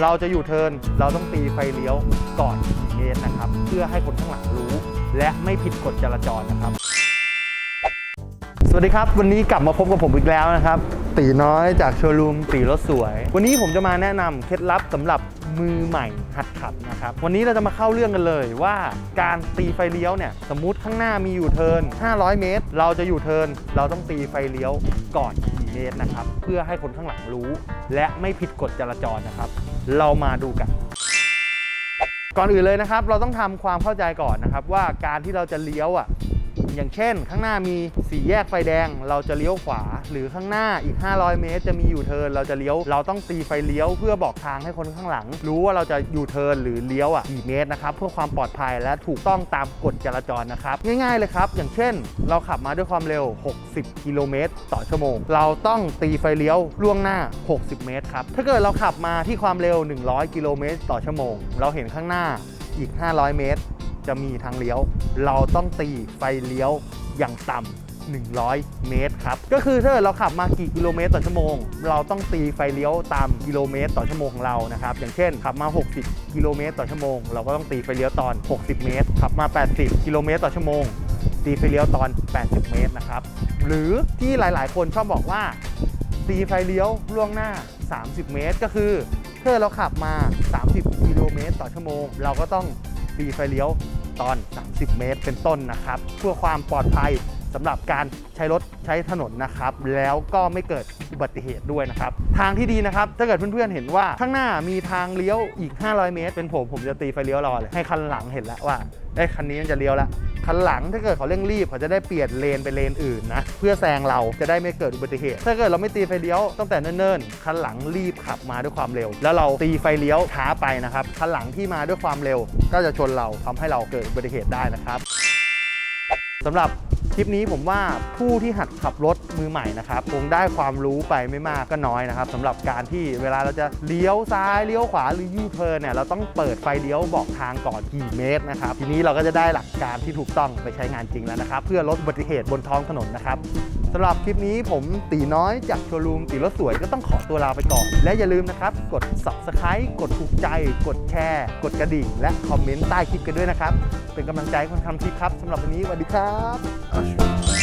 เราจะอยู่เทินเราต้องตีไฟเลี้ยวก่อนเมตรนะครับ เพื่อให้คนข้างหลังรู้ และไม่ผิดกฎจราจรนะครับ สวัสดีครับ วันนี้กลับมาพบกับผมอีกแล้วนะครับ ตีน้อยจากโชว์รูมตีรถสวย วันนี้ผมจะมาแนะนำเคล็ดลับสำหรับมือใหม่หัดขับนะครับวันนี้เราจะมาเข้าเรื่องกันเลยว่าการตีไฟเลี้ยวเนี่ยสมมุติข้างหน้ามีอยู่เทิน500 เมตร เราจะอยู่เทินเราต้องตีไฟเลี้ยวก่อน4เมตรนะครับเพื่อให้คนข้างหลังรู้ และไม่ผิดกฎจราจรนะครับ เรามาดูกัน ก่อนอื่นเลยนะครับ เราต้องทำความเข้าใจก่อนนะครับ ว่าการที่เราจะเลี้ยวอะ อย่างเช่น ข้างหน้ามีสี่แยกไฟแดง เราจะเลี้ยวขวา หรือข้างหน้าอีก 500 เมตร จะมีอยู่เทินเราจะเลี้ยว เราต้องตีไฟเลี้ยว เพื่อบอกทางให้คนข้างหลัง รู้ว่าเราจะอยู่เทินหรือเลี้ยวอะกี่เมตรนะครับเพื่อความปลอดภัยและถูกต้องตามกฎจราจรนะครับง่ายๆเลยครับ อย่างเช่น เราขับมาด้วยความเร็ว 60 กิโลเมตร ต่อชั่วโมง เราต้องตีไฟเลี้ยวล่วงหน้า 60 เมตรครับถ้าเกิดเราขับมาที่ความเร็ว 100 กิโลเมตร ต่อชั่วโมง เราเห็นข้างหน้าอีก 500 เมตร จะมีทางเลี้ยว เราต้องตีไฟเลี้ยวอย่างต่ำ100 เมตรครับ ก็คือถ้าเกิดเราขับมากี่กิโลเมตรต่อชั่วโมง เราต้องตีไฟเลี้ยวตามกิโลเมตรต่อชั่วโมงของเรานะครับ อย่างเช่น ขับมา 60 กิโลเมตรต่อชั่วโมง เราก็ต้องตีไฟเลี้ยวตอน 60 เมตร ขับมา 80 กิโลเมตรต่อชั่วโมง ตีไฟเลี้ยวตอน 80 เมตรนะครับ หรือที่หลาย ๆ คนชอบบอกว่า ตีไฟเลี้ยวล่วงหน้า 30 เมตร ก็คือถ้าเราขับมา 30 กิโลเมตรต่อชั่วโมง เราก็ต้อง ตีไฟเลี้ยวตอน 30 เมตร เป็นต้นนะครับ เพื่อความปลอดภัยสำหรับการใช้รถใช้ถนนนะครับ แล้วก็ไม่เกิดอุบัติเหตุด้วยนะครับ ทางที่ดีนะครับ ถ้าเกิดเพื่อนๆเห็นว่าข้างหน้ามีทางเลี้ยวอีก 500 เมตร เป็นผมผมจะตีไฟเลี้ยวรอเลยให้คันหลังเห็นแล้วว่าไอ้คันนี้มันจะเลี้ยวแล้ว คันหลังถ้าเกิดเขาเร่งรีบเขาจะได้เปลี่ยนเลนไปเลนอื่นนะเพื่อแซงเราจะได้ไม่เกิดอุบัติเหตุ ถ้าเกิดเราไม่ตีไฟเลี้ยวตั้งแต่เนิ่นๆคันหลังรีบขับมาด้วยความเร็ว แล้วเราตีไฟเลี้ยวช้าไปนะครับคันหลังที่มาด้วยความเร็ว ก็จะชนเราทำให้เราเกิดอุบัติเหตุได้นะครับสำหรับ คลิปนี้ผมว่าผู้ที่หัดขับรถมือใหม่นะครับคงได้ความรู้ไปไม่มากก็น้อยนะครับสำหรับการที่เวลาเราจะเลี้ยวซ้ายเลี้ยวขวาหรือยูเทิร์นเนี่ยเราต้องเปิดไฟเลี้ยวบอกทางก่อนกี่เมตรนะครับทีนี้เราก็จะได้หลักการที่ถูกต้องไปใช้งานจริงแล้วนะครับ เพื่อลดอุบัติเหตุบนท้องถนนนะครับ สำหรับคลิปนี้ผมตีน้อยจากโชว์รูมตีรถสวยก็ต้องขอตัวลาไปก่อน และอย่าลืมนะครับ กด subscribe กดถูกใจ กดแชร์ กดกระดิ่ง และคอมเมนต์ใต้คลิปกันด้วยนะครับ เป็นกำลังใจคนทำคลิปครับสำหรับวันนี้สวัสดีครับ